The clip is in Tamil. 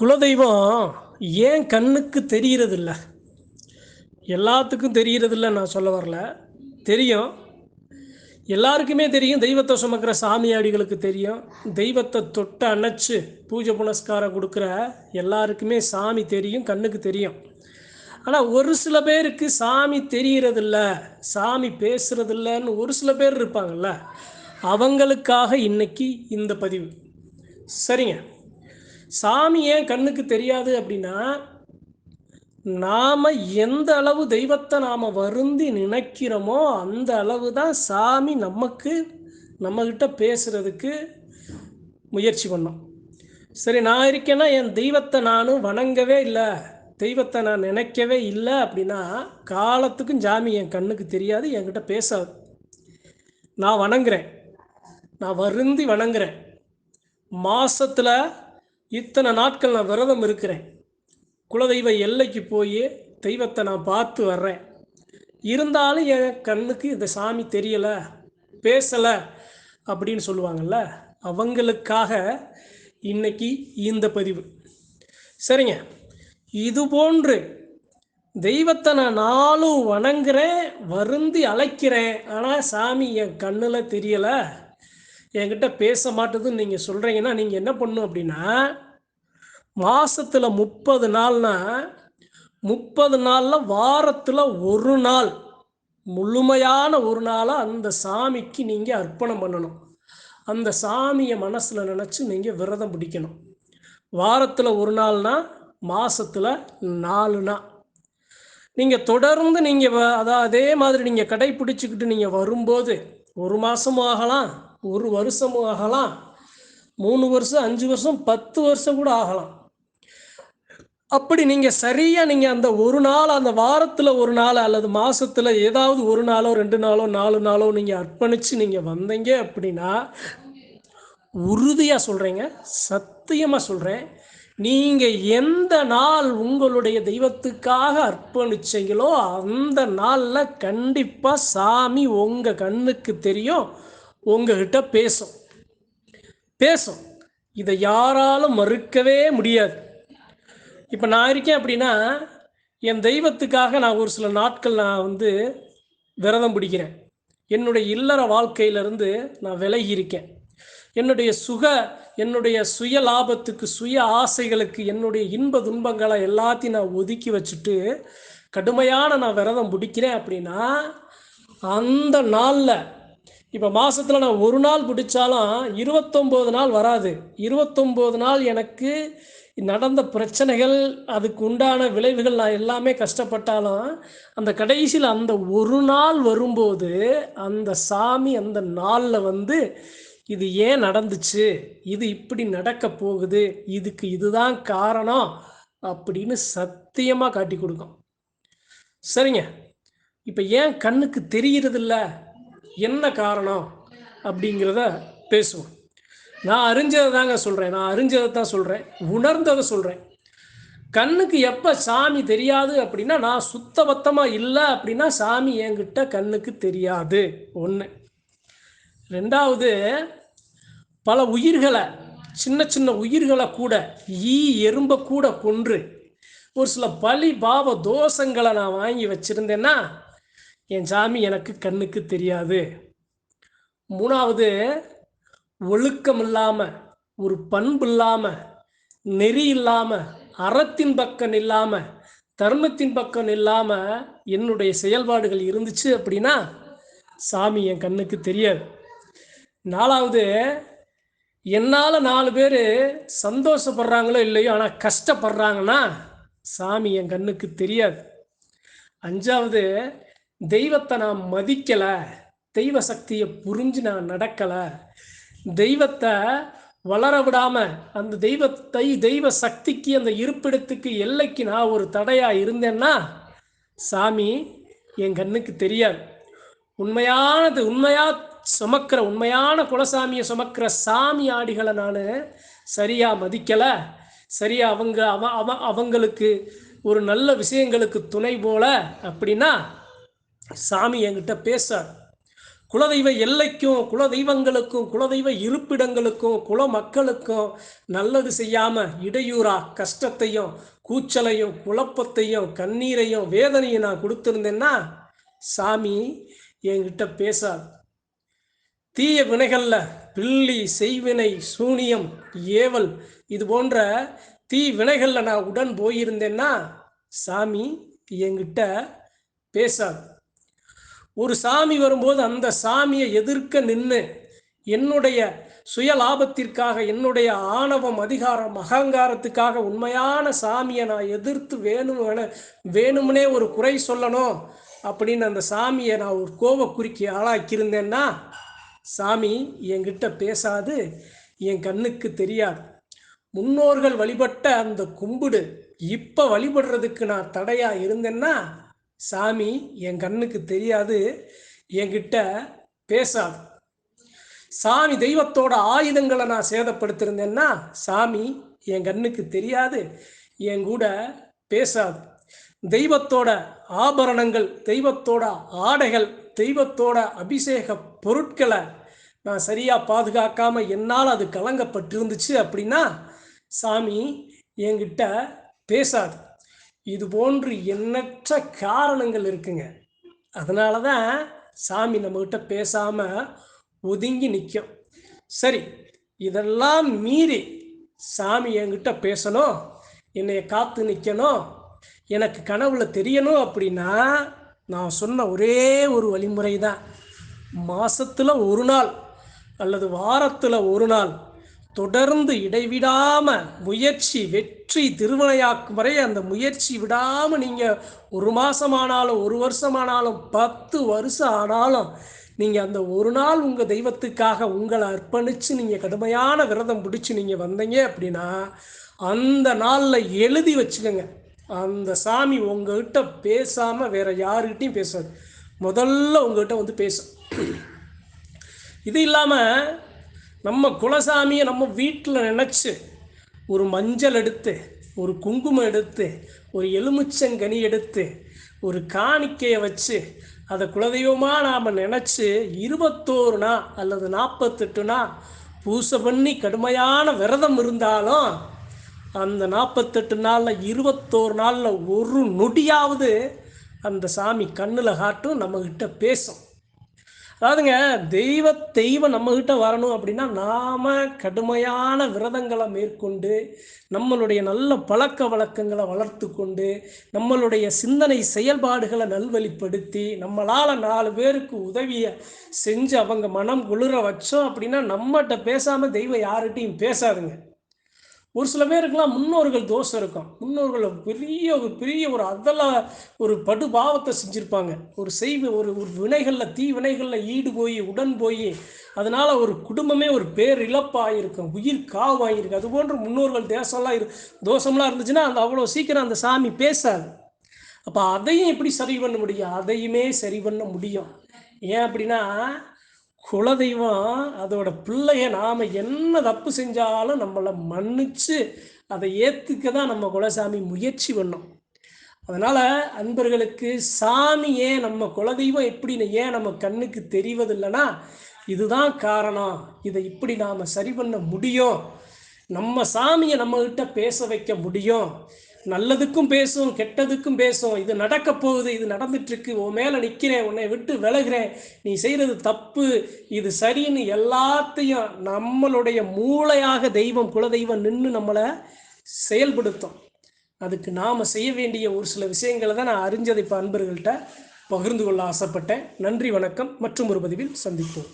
குலதெய்வம் ஏன் கண்ணுக்கு தெரிகிறதில்ல? எல்லாத்துக்கும் தெரிகிறதில்ல நான் சொல்ல வரல. தெரியும். எல்லாருக்குமே தெரியும். தெய்வத்தை சுமக்கிற சாமியாடிகளுக்கு தெரியும். தெய்வத்தை தொட்டு அணைச்சு பூஜை புனஸ்காரம் கொடுக்குற எல்லாருக்குமே சாமி தெரியும் கண்ணுக்கு தெரியும். ஆனால் ஒரு சில பேருக்கு சாமி தெரியறதில்ல சாமி பேசுறதில்லன்னு ஒரு சில பேர் இருப்பாங்கல்ல. அவங்களுக்காக இன்னைக்கு இந்த பதிவு. சரிங்க. சாமி ஏன் கண்ணுக்கு தெரியாது அப்படின்னா நாம் எந்த அளவு தெய்வத்தை நாம் வருந்தி நினைக்கிறோமோ அந்த அளவு தான் சாமி நமக்கு நம்மக்கிட்ட பேசுகிறதுக்கு முயற்சி பண்ணோம். சரி நான் இருக்கேன்னா என் தெய்வத்தை நானும் வணங்கவே இல்லை தெய்வத்தை நான் நினைக்கவே இல்லை அப்படின்னா காலத்துக்கும் சாமி என் கண்ணுக்கு தெரியாது என்கிட்ட பேசாது. நான் வணங்குறேன். நான் வருந்தி வணங்குறேன். மாசத்துல இத்தனை நாட்கள் நான் விரதம் இருக்கிறேன். குலதெய்வ எல்லைக்கு போய் தெய்வத்தை நான் பார்த்து வர்றேன். இருந்தாலும் என் கண்ணுக்கு இந்த சாமி தெரியலை பேசலை அப்படின்னு சொல்லுவாங்கள்ல அவங்களுக்காக இன்னைக்கு இந்த பதிவு. சரிங்க. இது போன்று தெய்வத்தை நான் நாளும் வணங்குறேன் வருந்தி அழைக்கிறேன். ஆனால் சாமி என் கண்ணில் தெரியலை என்கிட்ட பேச மாட்டுதுன்னு நீங்கள் சொல்கிறீங்கன்னா நீங்கள் என்ன பண்ணும் அப்படின்னா மாசத்துல முப்பது நாள்னா முப்பது நாளில் வாரத்தில் ஒரு நாள் முழுமையான ஒரு நாளை அந்த சாமிக்கு நீங்கள் அர்ப்பணம் பண்ணணும். அந்த சாமியை மனசில் நினச்சி நீங்கள் விரதம் பிடிக்கணும். வாரத்தில் ஒரு நாள்னா மாசத்துல நாலு நாள். நீங்கள் தொடர்ந்து நீங்கள் அதான் அதே மாதிரி நீங்கள் கடைப்பிடிச்சிக்கிட்டு நீங்கள் வரும்போது ஒரு மாதமும் ஆகலாம் ஒரு வருஷமும் ஆகலாம் மூணு வருஷம் அஞ்சு வருஷம் பத்து வருஷம் கூட ஆகலாம். அப்படி நீங்கள் சரியாக நீங்கள் அந்த ஒரு நாள் அந்த வாரத்தில் ஒரு நாள் அல்லது மாதத்தில் ஏதாவது ஒரு நாளோ ரெண்டு நாளோ நாலு நாளோ நீங்கள் அர்ப்பணித்து நீங்கள் வந்தீங்க அப்படின்னா உறுதியாக சொல்கிறேங்க சத்தியமாக சொல்கிறேன் நீங்கள் எந்த நாள் உங்களுடைய தெய்வத்துக்காக அர்ப்பணிச்சீங்களோ அந்த நாளில் கண்டிப்பாக சாமி உங்கள் கண்ணுக்கு தெரியும் உங்ககிட்ட பேசும். பேசும். இதை யாராலும் மறுக்கவே முடியாது. இப்போ நான் இருக்கேன் அப்படின்னா என் தெய்வத்துக்காக நான் ஒரு சில நாட்கள் நான் வந்து விரதம் பிடிக்கிறேன். என்னுடைய இல்லற வாழ்க்கையிலிருந்து நான் விலகி இருக்கேன். என்னுடைய சுக என்னுடைய சுய லாபத்துக்கு சுய ஆசைகளுக்கு என்னுடைய இன்ப துன்பங்களை எல்லாத்தையும் நான் ஒதுக்கி வச்சுட்டு கடுமையான நான் விரதம் பிடிக்கிறேன் அப்படின்னா அந்த நாளில் இப்போ மாதத்தில் நான் ஒரு நாள் பிடிச்சாலும் இருபத்தொம்போது நாள் வராது. இருபத்தொம்போது நாள் எனக்கு நடந்த பிரச்சனைகள் அதுக்கு உண்டான விளைவுகள் நான் எல்லாமே கஷ்டப்பட்டாலும் அந்த கடைசியில் அந்த ஒரு நாள் வரும்போது அந்த சாமி அந்த நாளில் வந்து இது ஏன் நடந்துச்சு? இது இப்படி நடக்க போகுது? இதுக்கு இதுதான் காரணம் அப்படின்னு சத்தியமாக காட்டி கொடுக்கும். சரிங்க. இப்போ ஏன் கண்ணுக்கு தெரியறதில்ல? என்ன காரணம் அப்படிங்கிறத பேசுவோம். நான் அறிஞ்சதை தாங்க சொல்கிறேன் நான் அறிஞ்சதை தான் சொல்கிறேன் உணர்ந்ததை சொல்கிறேன் கண்ணுக்கு எப்போ சாமி தெரியாது அப்படின்னா நான் சுத்தபத்தமாக இல்லை அப்படின்னா சாமி என்கிட்ட கண்ணுக்கு தெரியாது. ஒன்று ரெண்டாவது பல உயிர்களை சின்ன சின்ன உயிர்களை கூட ஈ எறும்பை கூட கொன்று ஒரு சில பலி பாவ தோஷங்களை நான் வாங்கி வச்சிருந்தேன்னா என் சாமி எனக்கு கண்ணுக்கு தெரியாது. மூணாவது ஒழுக்கம் இல்லாமல் ஒரு பண்பு இல்லாமல் நெறி இல்லாமல் அறத்தின் பக்கம் இல்லாமல் தர்மத்தின் பக்கம் இல்லாமல் என்னுடைய செயல்பாடுகள் இருந்துச்சு அப்படின்னா சாமி என் கண்ணுக்கு தெரியாது. நாலாவது என்னால் நாலு பேர் சந்தோஷப்படுறாங்களோ இல்லையோ ஆனால் கஷ்டப்படுறாங்கன்னா சாமி என் கண்ணுக்கு தெரியாது. அஞ்சாவது தெய்வத்தை நான் மதிக்கலை தெய்வ சக்தியை புரிஞ்சு நான் நடக்கலை தெய்வத்தை வளர விடாம அந்த தெய்வத்தை தெய்வ சக்திக்கு அந்த இருப்பிடத்துக்கு எல்லைக்கு நான் ஒரு தடையா இருந்தேன்னா சாமி என் கண்ணுக்கு தெரியாது. உண்மையானது உண்மையா சுமக்கிற உண்மையான குலசாமியை சுமக்கிற சாமி ஆடிகளை நான் சரியா மதிக்கலை. சரியா அவங்க அவ அவ அவங்களுக்கு ஒரு நல்ல விஷயங்களுக்கு துணை போல அப்படின்னா சாமி என்கிட்ட பேசார் குலதெய்வ எல்லைக்கும் குலதெய்வங்களுக்கும் குலதெய்வ இருப்பிடங்களுக்கும் குல மக்களுக்கும் நல்லது செய்யாமல் இடையூறா கஷ்டத்தையும் கூச்சலையும் குழப்பத்தையும் கண்ணீரையும் வேதனையும் நான் கொடுத்துருந்தேன்னா சாமி என்கிட்ட பேசாது. தீய வினைகளில் பில்லி செய்வினை சூனியம் ஏவல் இது போன்ற தீ வினைகளில் நான் உடன் போயிருந்தேன்னா சாமி என்கிட்ட பேசாது. ஒரு சாமி வரும்போது அந்த சாமியை எதிர்க்க நின்று என்னுடைய சுய லாபத்திற்காக என்னுடைய ஆணவம் அதிகாரம் அகங்காரத்துக்காக உண்மையான சாமியை நான் எதிர்த்து வேணும் வேணும்னே ஒரு குறை சொல்லணும் அப்படின்னு அந்த சாமியை நான் ஒரு கோப குறுக்கி ஆளாக்கியிருந்தேன்னா சாமி என்கிட்ட பேசாது என் கண்ணுக்கு தெரியாது. முன்னோர்கள் வழிபட்ட அந்த கும்பிடு இப்போ வழிபடுறதுக்கு நான் தடையாக இருந்தேன்னா சாமி என் கண்ணுக்கு தெரியாது என்கிட்ட பேசாது. சாமி தெய்வத்தோட ஆயுதங்களை நான் சேதப்படுத்திருந்தேன்னா சாமி என் கண்ணுக்கு தெரியாது என் கூட பேசாது. தெய்வத்தோட ஆபரணங்கள் தெய்வத்தோட ஆடைகள் தெய்வத்தோட அபிஷேக பொருட்களை நான் சரியாக பாதுகாக்காம என்னால் அது கலங்கப்பட்டிருந்துச்சு அப்படின்னா சாமி என்கிட்ட பேசாது. இது போன்று எண்ணற்ற காரணங்கள் இருக்குங்க. அதனால தான் சாமி நம்மக்கிட்ட பேசாமல் ஒதுங்கி நிற்கும் சரி இதெல்லாம் மீறி சாமி என்கிட்ட பேசணும் என்னைய காத்து நிற்கணும் எனக்கு கனவுல தெரியணும் அப்படின்னா நான் சொன்ன ஒரே ஒரு வழிமுறை தான் மாதத்தில் ஒரு நாள் அல்லது வாரத்தில் ஒரு நாள் தொடர்ந்து இடைவிடாமல் முயற்சி வெற்றி திருவினையாக்கும் வரை அந்த முயற்சி விடாமல் நீங்கள் ஒரு மாதம் ஆனாலும் ஒரு வருஷம் ஆனாலும் பத்து வருஷம் ஆனாலும் நீங்கள் அந்த ஒரு நாள் உங்கள் தெய்வத்துக்காக உங்களை அர்ப்பணித்து நீங்கள் கடுமையான விரதம் பிடிச்சு நீங்கள் வந்தீங்க அப்படின்னா அந்த நாளில் எழுதி வச்சுக்கோங்க. அந்த சாமி உங்கள்கிட்ட பேசாமல் வேறு யாருக்கிட்டையும் பேசாது. முதல்ல உங்ககிட்ட வந்து பேசும் இது இல்லாமல் நம்ம குலசாமியை நம்ம வீட்டில் நினச்சி ஒரு மஞ்சள் எடுத்து ஒரு குங்குமம் எடுத்து ஒரு எலுமிச்சங்கனி எடுத்து ஒரு காணிக்கையை வச்சு அதை குலதெய்வமாக நாம் நினச்சி இருபத்தோரு நாள் அல்லது நாற்பத்தெட்டு நாள் பூசை பண்ணி கடுமையான விரதம் இருந்தாலும் அந்த நாற்பத்தெட்டு நாளில் இருபத்தோரு நாளில் ஒரு நொடியாவது அந்த சாமி கண்ணில் காட்டும் நம்மக்கிட்ட பேசும். அதாவதுங்க தெய்வ தெய்வம் நம்மகிட்ட வரணும் அப்படின்னா நாம் கடுமையான விரதங்களை மேற்கொண்டு நம்மளுடைய நல்ல பழக்க வழக்கங்களை வளர்த்து கொண்டு நம்மளுடைய சிந்தனை செயல்பாடுகளை நல்வழிப்படுத்தி நம்மளால் நாலு பேருக்கு உதவியை செஞ்சு அவங்க மனம் குளிர வச்சோம் அப்படின்னா நம்மகிட்ட பேசாமல் தெய்வம் யார்கிட்டையும் பேசாதுங்க. ஒரு சில பேருக்கெல்லாம் முன்னோர்கள் தோஷம் இருக்கும். முன்னோர்கள் பெரிய ஒரு பெரிய ஒரு அதெல்லாம் ஒரு படுபாவத்தை செஞ்சுருப்பாங்க. ஒரு செய்வ ஒரு ஒரு வினைகளில் தீ வினைகளில் ஈடு போய் உடன் போய் அதனால் ஒரு குடும்பமே ஒரு பேர் இழப்பாகிருக்கும் உயிர் காவாயிருக்கு அது போன்ற முன்னோர்கள் தேசம்லாம் இரு தோஷம்லாம் இருந்துச்சுன்னா அந்த அவ்வளோ சீக்கிரம் அந்த சாமி பேசாது. அப்போ அதையும் எப்படி சரி பண்ண முடியும்? அதையுமே சரி பண்ண முடியும். ஏன் அப்படின்னா குலதெய்வம் அதோட பிள்ளைய நாம் என்ன தப்பு செஞ்சாலும் நம்மளை மன்னிச்சு அதை ஏற்றுக்க தான் நம்ம குலசாமி முயற்சி பண்ணோம். அதனால் அன்பர்களுக்கு சாமி ஏன் நம்ம குலதெய்வம் எப்படின்னு ஏன் நம்ம கண்ணுக்கு தெரிவதில்லைன்னா இதுதான் காரணம். இதை இப்படி நாம் சரி பண்ண முடியும். நம்ம சாமியை நம்மகிட்ட பேச வைக்க முடியும். நல்லதுக்கும் பேசும் கெட்டதுக்கும் பேசும். இது நடக்க போகுது இது நடந்துட்டு இருக்கு உன் மேலே நிற்கிறேன் உன்னை விட்டு விலகிறேன். நீ செய்கிறது தப்பு இது சரின்னு எல்லாத்தையும் நம்மளுடைய மூளையாக தெய்வம் குலதெய்வம் நின்று நம்மளை செயல்படுத்தும். அதுக்கு நாம் செய்ய வேண்டிய ஒரு சில விஷயங்களை தான் நான் அறிஞ்சதை இப்போ அன்பர்கள்ட்ட பகிர்ந்து கொள்ள ஆசைப்பட்டேன். நன்றி வணக்கம். மற்றும் ஒரு பதிவில் சந்திப்போம்.